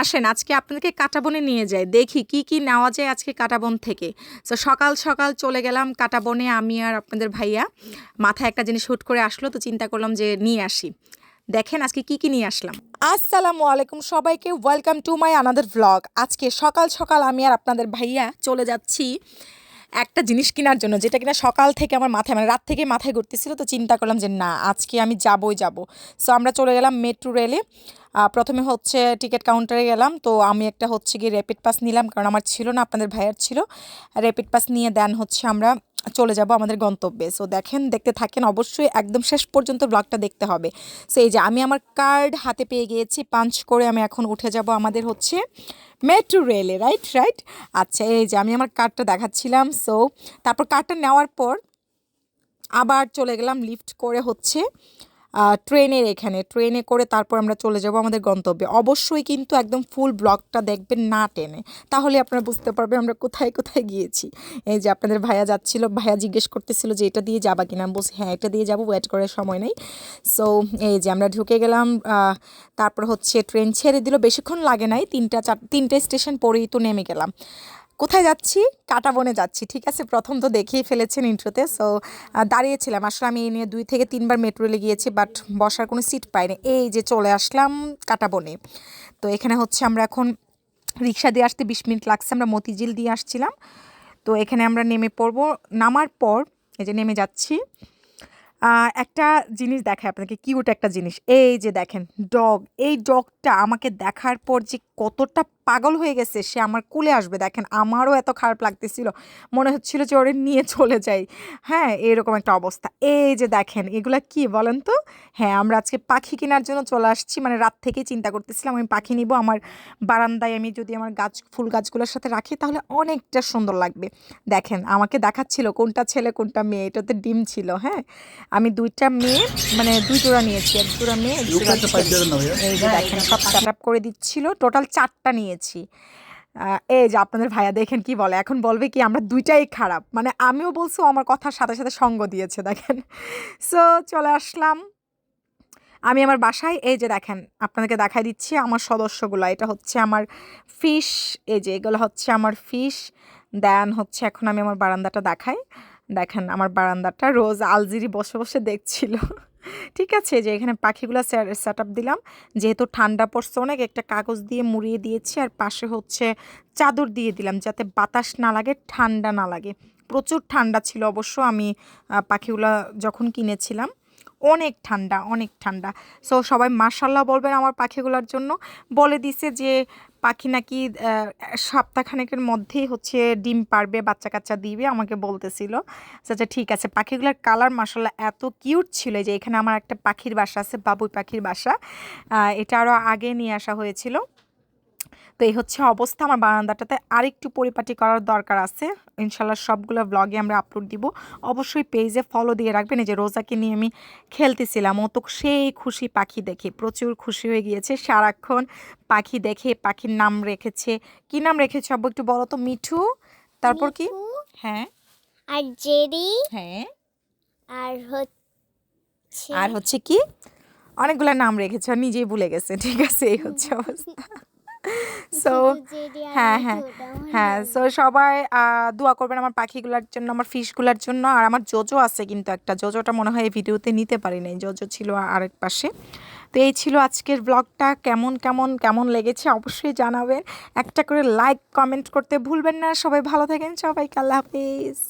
আসেন, আজকে আপনাদেরকে কাটাবনে নিয়ে যাই। দেখি কি কি নেওয়া যায় আজকে কাটাবন থেকে। তো সকাল সকাল চলে গেলাম কাটাবনে আমি আর আপনাদের ভাইয়া। মাথায় একটা জিনিস হুট করে আসলো, তো চিন্তা করলাম যে নিয়ে আসি। দেখেন আজকে কি কি নিয়ে আসলাম। আসসালামু আলাইকুম সবাইকে welcome to my another vlog আজকে সকাল সকাল আমি আর আপনাদের ভাইয়া চলে যাচ্ছি একটা জিনিস কেনার জন্য, যেটা কিনা সকাল থেকে আমার মাথায় মানে রাত থেকে মাথায় ঘুরতেছিল, তো চিন্তা করলাম যে না, আজকে আমি যাবই যাব। সো আমরা চলে গেলাম মেট্রো রেলে প্রথমে হচ্ছে টিকিট কাউন্টারে গেলাম। তো আমি একটা হচ্ছে গিয়ে র্যাপিড পাস নিলাম, কারণ আমার ছিল না, আপনাদের ভাইয়ের ছিল। র্যাপিড পাস নিয়ে দেন হচ্ছে আমরা চলে যাব আমাদের গন্তব্যে। সো দেখেন, দেখতে থাকেন, অবশ্যই একদম শেষ পর্যন্ত ব্লগটা দেখতে হবে। সো এই যে আমি আমার কার্ড হাতে পেয়ে গিয়েছি পাঞ্চ করে আমি এখন উঠে যাব আমাদের হচ্ছে মেট্রো রেলে রাইট রাইট আচ্ছা এই যে আমি আমার কার্ডটা দেখাচ্ছিলাম। সো তারপর কার্ডটা নেওয়ার পর আবার চলে গেলাম লিফট করে হচ্ছে ট্রেনের এখানে। ট্রেনে করে তারপর আমরা চলে যাব আমাদের গন্তব্যে। অবশ্যই কিন্তু একদম ফুল ব্লগটা দেখবেন না টেনে। তাহলে আপনারা বুঝতে পারবেন আমরা কোথায় কোথায় গিয়েছি। এই যে আপনাদের ভাইয়া যাচ্ছিল, ভাইয়া জিজ্ঞেস করতেছিল যে এটা দিয়ে যাবা কিনা? বলছি হ্যাঁ এটা দিয়ে যাব ওয়েট করার সময় নেই। সো এই যে আমরা ঢুকে গেলাম তারপর হচ্ছে ট্রেন ছেড়ে দিল। বেশিক্ষণ লাগে নাই, তিনটা, চার, তিনটে স্টেশন পরেই তো নেমে গেলাম। কোথায় যাচ্ছি? কাটাবনে যাচ্ছি, ঠিক আছে? প্রথম তো দেখিয়ে ফেলেছেন ইন্ট্রোতে সো দাঁড়িয়েছিলাম। আসলে আমি এই নিয়ে দুই থেকে তিনবার মেট্রোলে গিয়েছি বাট বসার কোনো সিট পাইনি। এই যে চলে আসলাম কাটাবনে। তো এখানে হচ্ছে আমরা এখন রিক্সা দিয়ে আসতে বিশ মিনিট লাগছে, আমরা মতিঝিল দিয়ে আসছিলাম। তো এখানে আমরা নেমে পড়ব। নামার পর এই যে নেমে যাচ্ছি একটা জিনিস দেখায় আপনাকে কিউট একটা জিনিস। এই যে দেখেন ডগ এই ডগটা আমাকে দেখার পর যে কতটা পাগল হয়ে গেছে সে আমার কুলে আসবে। দেখেন আমারও এত খারাপ লাগতেছিল। মনে হচ্ছিল যে ওরে নিয়ে চলে যাই। হ্যাঁ এরকম একটা অবস্থা। এই যে দেখেন এগুলা কি বলেন তো? হ্যাঁ আমরা আজকে পাখি কেনার জন্য চলে আসছি। মানে রাত থেকে চিন্তা করতেছিলাম আমি পাখি নিব। আমার বারান্দায় আমি যদি আমার গাছ ফুল গাছগুলোর সাথে রাখি তাহলে অনেকটা সুন্দর লাগবে। দেখেন আমাকে দেখাচ্ছিল কোনটা ছেলে কোনটা মেয়ে। এটাতে ডিম ছিল হ্যাঁ। আমি দুইটা মেয়ে মানে দুই জোড়া নিয়েছি। এক জোড়া মেয়ে। এই যে দেখেন সব সেট করে দিচ্ছিল। টোটাল চারটা নিয়েছি। এই যে আপনাদের ভাইয়া দেখেন কি বলে, এখন বলবে কি আমরা দুইটাই খারাপ। মানে আমিও বলছি আমার কথার সাথে সাথে সঙ্গ দিয়েছে, দেখেন। সো চলে আসলাম। আমি আমার বাসায়, এই যে দেখেন, আপনাদেরকে দেখাই দিচ্ছি আমার সদস্যগুলো। এটা হচ্ছে আমার ফিশ এই যে এগুলো হচ্ছে আমার ফিশ দেন হচ্ছে এখন আমি আমার বারান্দাটা দেখাই। দেখেন আমার বারান্দাটা রোজ আলজিরি বসে বসে দেখছিল। ঠিক আছে, যে এখানে পাখিগুলো সেট আপ দিলাম। যেহেতু ঠান্ডা পড়ছে অনেক, একটা কাগজ দিয়ে মুড়িয়ে দিয়েছি আর পাশে হচ্ছে চাদর দিয়ে দিলাম যাতে বাতাস না লাগে, ঠান্ডা না লাগে। প্রচুর ঠান্ডা ছিল অবশ্য আমি পাখিগুলো যখন কিনেছিলাম, অনেক ঠান্ডা অনেক ঠান্ডা। সো সবাই মার্শাল্লাহ বলবেন আমার পাখিগুলোর জন্য। বলে দিছে যে পাখি নাকি সপ্তাহখানেকের মধ্যেই হচ্ছে ডিম পারবে বাচ্চা কাচ্চা দিবে, আমাকে বলতেছিল আচ্ছা ঠিক আছে। পাখিগুলোর কালার মাসাল্লাহ এত কিউট ছিল যে, এখানে আমার একটা পাখির বাসা আছে, বাবুই পাখির বাসা। এটা আরও আগে নিয়ে আসা হয়েছিল। তো এই হচ্ছে অবস্থা। আমার বারান্দাটাতে আরেকটু পরিপাটি করার দরকার আছে। ইনশাল্লাহ সবগুলো ব্লগে আমরা আপলোড দিব। অবশ্যই পেজে ফলো দিয়ে রাখবেন। এই যে রোজাকে নিয়ে আমি খেলতেছিলাম ও তো সেই খুশি পাখি দেখে প্রচুর খুশি হয়ে গিয়েছে। সারাক্ষণ পাখি দেখে পাখির নাম রেখেছে। কি নাম রেখেছে আব্বু একটু বলো তো? মিঠু? তারপর কি? হ্যাঁ। আর জেরি হ্যাঁ। আর হচ্ছে আর হচ্ছে কি? অনেকগুলো নাম রেখেছে নিজেই ভুলে গেছে। ঠিক আছে এই হচ্ছে অবস্থা। সো হ্যাঁ, হ্যাঁ, হ্যাঁ সো সবাই দোয়া করবেন আমার পাখিগুলোর জন্য আমার ফিশগুলোর জন্য আর আমার জোজো আছে কিন্তু একটা জোজোটা মনে হয় এই ভিডিওতে নিতে পারি নাই জোজো ছিল আরেক পাশে। তো এই ছিল আজকের ব্লগটা কেমন কেমন কেমন লেগেছে অবশ্যই জানাবেন। একটা করে লাইক কমেন্ট করতে ভুলবেন না সবাই ভালো থাকেন সবাইকে আল্লাহ হাফিজ।